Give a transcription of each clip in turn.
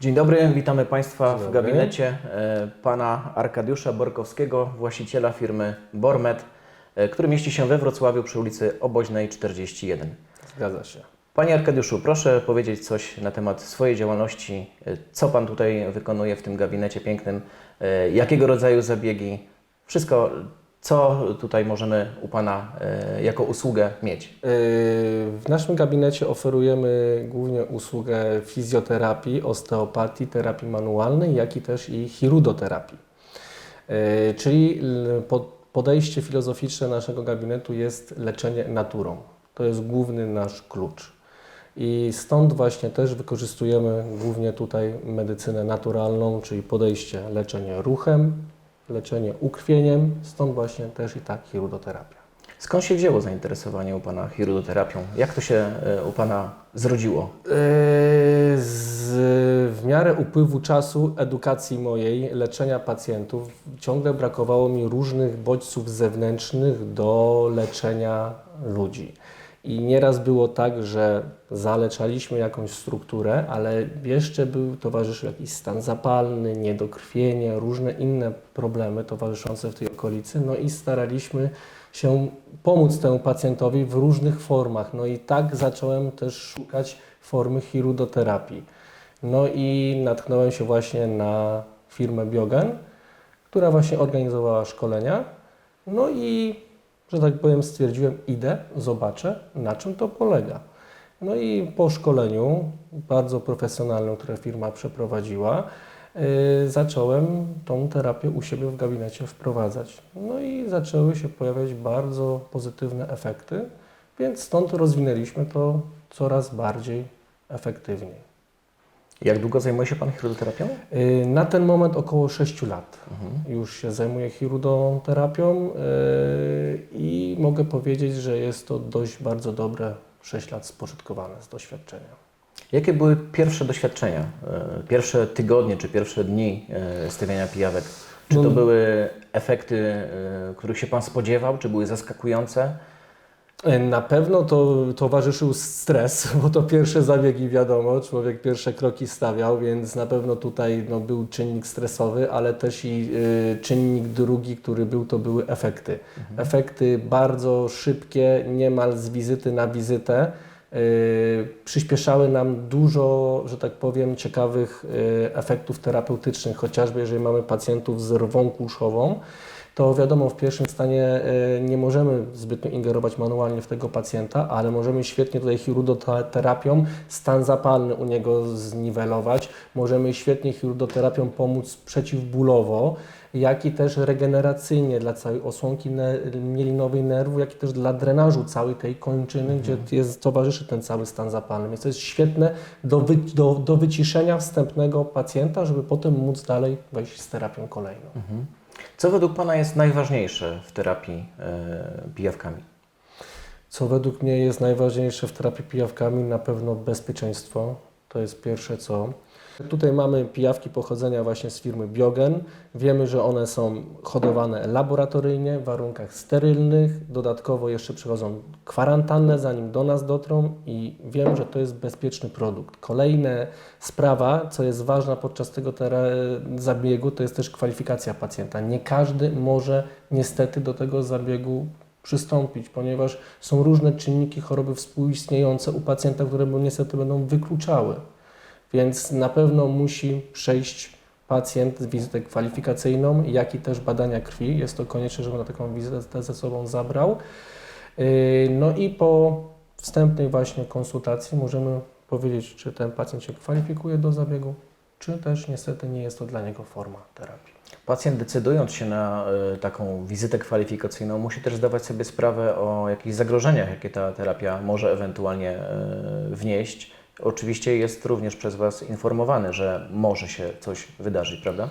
Dzień dobry, witamy Państwa w gabinecie e, pana Arkadiusza Borkowskiego, właściciela firmy Bormet, e, który mieści się we Wrocławiu przy ulicy Oboźnej 41. Zgadza się. Panie Arkadiuszu, proszę powiedzieć coś na temat swojej działalności, e, co Pan tutaj wykonuje w tym gabinecie pięknym, jakiego rodzaju zabiegi, wszystko, co tutaj możemy u Pana e, jako usługę mieć. Yy, W naszym gabinecie oferujemy głównie usługę fizjoterapii, osteopatii, terapii manualnej, jak i też i chirudoterapii. Yy, Czyli podejście filozoficzne naszego gabinetu jest leczenie naturą. To jest główny nasz klucz. I stąd właśnie też wykorzystujemy głównie tutaj medycynę naturalną, czyli podejście leczenie ruchem, leczenie ukrwieniem, stąd właśnie też i ta chirudoterapia. Skąd się wzięło zainteresowanie u Pana chirudoterapią? Jak to się e, u Pana zrodziło? Yy, Z, w miarę upływu czasu edukacji mojej, leczenia pacjentów, ciągle brakowało mi różnych bodźców zewnętrznych do leczenia ludzi. I nieraz było tak, że zaleczaliśmy jakąś strukturę, ale jeszcze był towarzyszył jakiś stan zapalny, niedokrwienie, różne inne problemy towarzyszące w tej okolicy. No i staraliśmy się pomóc temu pacjentowi w różnych formach. No i tak zacząłem też szukać formy chirudoterapii. No i natknąłem się właśnie na firmę Biogen, która właśnie organizowała szkolenia. No i, że tak powiem, stwierdziłem, idę, zobaczę, na czym to polega. No i po szkoleniu, bardzo profesjonalnym, które firma przeprowadziła, yy, zacząłem tą terapię u siebie w gabinecie wprowadzać. No i zaczęły się pojawiać bardzo pozytywne efekty, więc stąd rozwinęliśmy to coraz bardziej efektywniej. Jak długo zajmuje się Pan chirudoterapią? Yy, Na ten moment około 6 lat Mhm. już się zajmuję chirudoterapią yy, i mogę powiedzieć, że jest to dość bardzo dobre 6 lat spożytkowane z doświadczenia. Jakie były pierwsze doświadczenia, e, pierwsze tygodnie czy pierwsze dni stawiania pijawek? Czy to No- były efekty, których się Pan spodziewał, czy były zaskakujące? Yy, Na pewno to towarzyszył stres, bo to pierwsze zabiegi wiadomo, człowiek pierwsze kroki stawiał, więc na pewno tutaj no, był czynnik stresowy, ale też i yy, czynnik drugi, który był, to były efekty. Efekty bardzo szybkie, niemal z wizyty na wizytę. Yy, przyspieszały nam dużo, że tak powiem, ciekawych efektów terapeutycznych, chociażby jeżeli mamy pacjentów z rwą kulszową, to wiadomo, w pierwszym stanie e, nie możemy zbytnio ingerować manualnie w tego pacjenta, ale możemy świetnie tutaj chirudoterapią stan zapalny u niego zniwelować. Możemy świetnie chirudoterapią pomóc przeciwbólowo, jak i też regeneracyjnie dla całej osłonki mielinowej nerwu, jak i też dla drenażu całej tej kończyny, gdzie jest, towarzyszy ten cały stan zapalny. Więc to jest świetne do, wy, do, do wyciszenia wstępnego pacjenta, żeby potem móc dalej wejść z terapią kolejną. Co według Pana jest najważniejsze w terapii e, pijawkami? Co według mnie jest najważniejsze w terapii pijawkami, na pewno bezpieczeństwo. To jest pierwsze co. Tutaj mamy pijawki pochodzenia właśnie z firmy Biogen. Wiemy, że one są hodowane laboratoryjnie, w warunkach sterylnych. Dodatkowo jeszcze przechodzą kwarantannę, zanim do nas dotrą i wiem, że to jest bezpieczny produkt. Kolejna sprawa, co jest ważna podczas tego zabiegu, to jest też kwalifikacja pacjenta. Nie każdy może niestety do tego zabiegu przystąpić, ponieważ są różne czynniki choroby współistniejące u pacjenta, które niestety będą wykluczały. Więc na pewno musi przejść pacjent wizytę kwalifikacyjną, jak i też badania krwi. Jest to konieczne, żeby na taką wizytę ze sobą zabrał. Yy, No i po wstępnej właśnie konsultacji możemy powiedzieć, czy ten pacjent się kwalifikuje do zabiegu, czy też niestety nie jest to dla niego forma terapii. Pacjent decydując się na e, taką wizytę kwalifikacyjną musi też zdawać sobie sprawę o jakichś zagrożeniach, jakie ta terapia może ewentualnie e, wnieść. Oczywiście jest również przez Was informowany, że może się coś wydarzyć, prawda?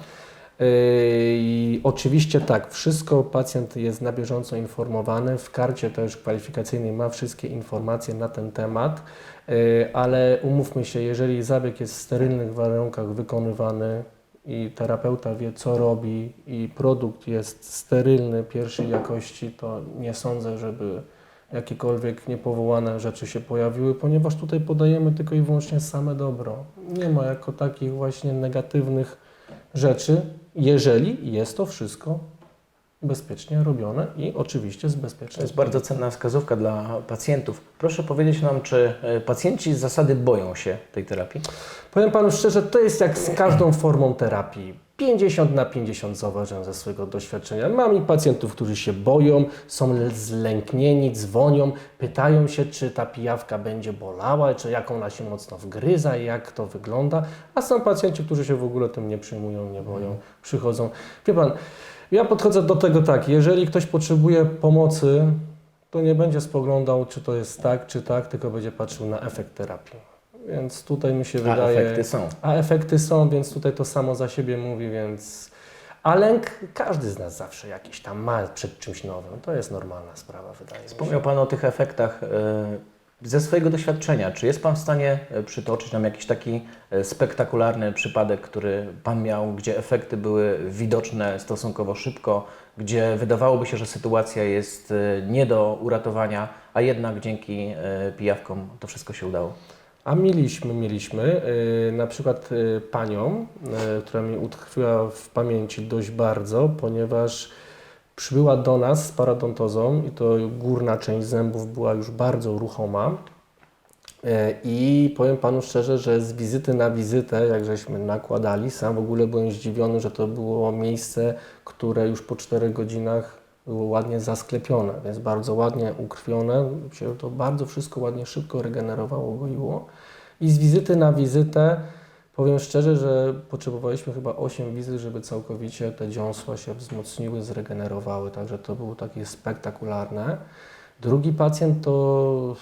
Yy, oczywiście tak, wszystko pacjent jest na bieżąco informowany. W karcie też kwalifikacyjnej ma wszystkie informacje na ten temat, yy, ale umówmy się, jeżeli zabieg jest w sterylnych warunkach wykonywany i terapeuta wie, co robi, i produkt jest sterylny, pierwszej jakości, to nie sądzę, żeby jakiekolwiek niepowołane rzeczy się pojawiły, ponieważ tutaj podajemy tylko i wyłącznie same dobro. Nie ma jako takich właśnie negatywnych rzeczy, jeżeli jest to wszystko bezpiecznie robione i oczywiście z To bezpiecznym jest bardzo cenna wskazówka dla pacjentów. Proszę powiedzieć nam, czy e, pacjenci z zasady boją się tej terapii? Powiem Panu szczerze, to jest jak z każdą formą terapii. 50 na 50 zauważyłem ze swojego doświadczenia. Mam i pacjentów, którzy się boją, są zlęknieni, dzwonią, pytają się, czy ta pijawka będzie bolała, czy jak ona się mocno wgryza i jak to wygląda. A są pacjenci, którzy się w ogóle tym nie przyjmują, nie boją, przychodzą. Wie Pan, ja podchodzę do tego tak, jeżeli ktoś potrzebuje pomocy, to nie będzie spoglądał, czy to jest tak, czy tak, tylko będzie patrzył na efekt terapii. Więc tutaj mi się A wydaje. efekty są. A efekty są, więc tutaj to samo za siebie mówi, więc. A lęk każdy z nas zawsze jakiś tam ma przed czymś nowym. To jest normalna sprawa, wydaje mi się. Wspomniał Pan o tych efektach. e, Ze swojego doświadczenia, czy jest Pan w stanie e, przytoczyć nam jakiś taki e, spektakularny przypadek, który Pan miał, gdzie efekty były widoczne stosunkowo szybko, gdzie wydawałoby się, że sytuacja jest nie do uratowania, a jednak dzięki pijawkom to wszystko się udało? A mieliśmy, mieliśmy yy, na przykład yy, panią, yy, która mi utkwiła w pamięci dość bardzo, ponieważ przybyła do nas z paradontozą i to górna część zębów była już bardzo ruchoma. I powiem Panu szczerze, że z wizyty na wizytę, jak żeśmy nakładali, sam w ogóle byłem zdziwiony, że to było miejsce, które już po 4 godzinach było ładnie zasklepione, więc bardzo ładnie ukrwione, się to bardzo wszystko ładnie, szybko regenerowało, goiło. I z wizyty na wizytę powiem szczerze, że potrzebowaliśmy chyba 8 wizyt, żeby całkowicie te dziąsła się wzmocniły, zregenerowały, także to było takie spektakularne. Drugi pacjent to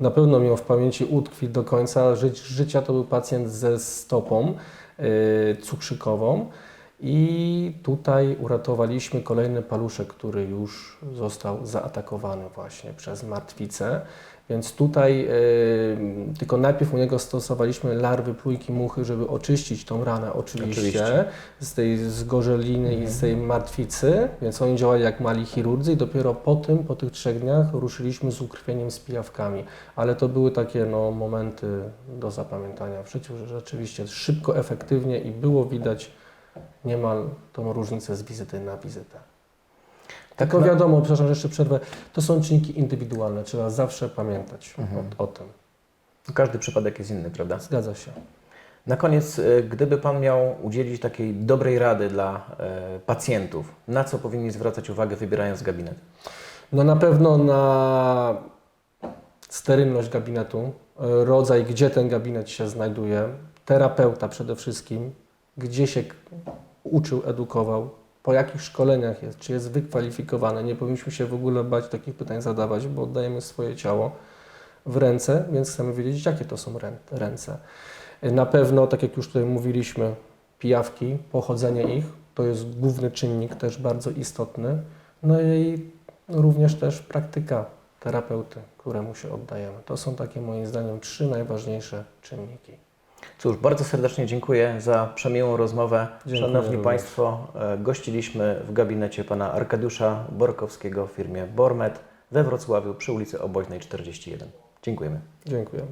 na pewno miał w pamięci utkwi do końca ży życia, to był pacjent ze stopą yy, cukrzykową. I tutaj uratowaliśmy kolejny paluszek, który już został zaatakowany właśnie przez martwicę. Więc tutaj e, tylko najpierw u niego stosowaliśmy larwy plujki muchy, żeby oczyścić tą ranę oczywiście, Oczywiście. z tej zgorzeliny i z tej martwicy, więc oni działali jak mali chirurdzy i dopiero po tym, po tych trzech dniach ruszyliśmy z ukrwieniem z pijawkami. Ale to były takie no, momenty do zapamiętania w życiu, że rzeczywiście szybko, efektywnie i było widać niemal tą różnicę z wizyty na wizytę. Tylko na- wiadomo, przepraszam, że jeszcze przerwę, to są czynniki indywidualne, trzeba zawsze pamiętać o, o tym. Każdy przypadek jest inny, prawda? Zgadza się. Na koniec, e, gdyby Pan miał udzielić takiej dobrej rady dla e, pacjentów, na co powinni zwracać uwagę wybierając gabinet? No na pewno na sterylność gabinetu, e, rodzaj, gdzie ten gabinet się znajduje, terapeuta przede wszystkim, gdzie się uczył, edukował, po jakich szkoleniach jest, czy jest wykwalifikowany. Nie powinniśmy się w ogóle bać takich pytań zadawać, bo oddajemy swoje ciało w ręce, więc chcemy wiedzieć, jakie to są rę- ręce. Na pewno, tak jak już tutaj mówiliśmy, pijawki, pochodzenie ich, to jest główny czynnik też bardzo istotny. No i również też praktyka terapeuty, któremu się oddajemy. To są takie moim zdaniem trzy najważniejsze czynniki. Cóż, bardzo serdecznie dziękuję za przemiłą rozmowę. Dziękuję Szanowni również. Państwo, e, gościliśmy w gabinecie pana Arkadiusza Borkowskiego w firmie Bormet we Wrocławiu przy ulicy Oboźnej 41. Dziękujemy. Dziękuję.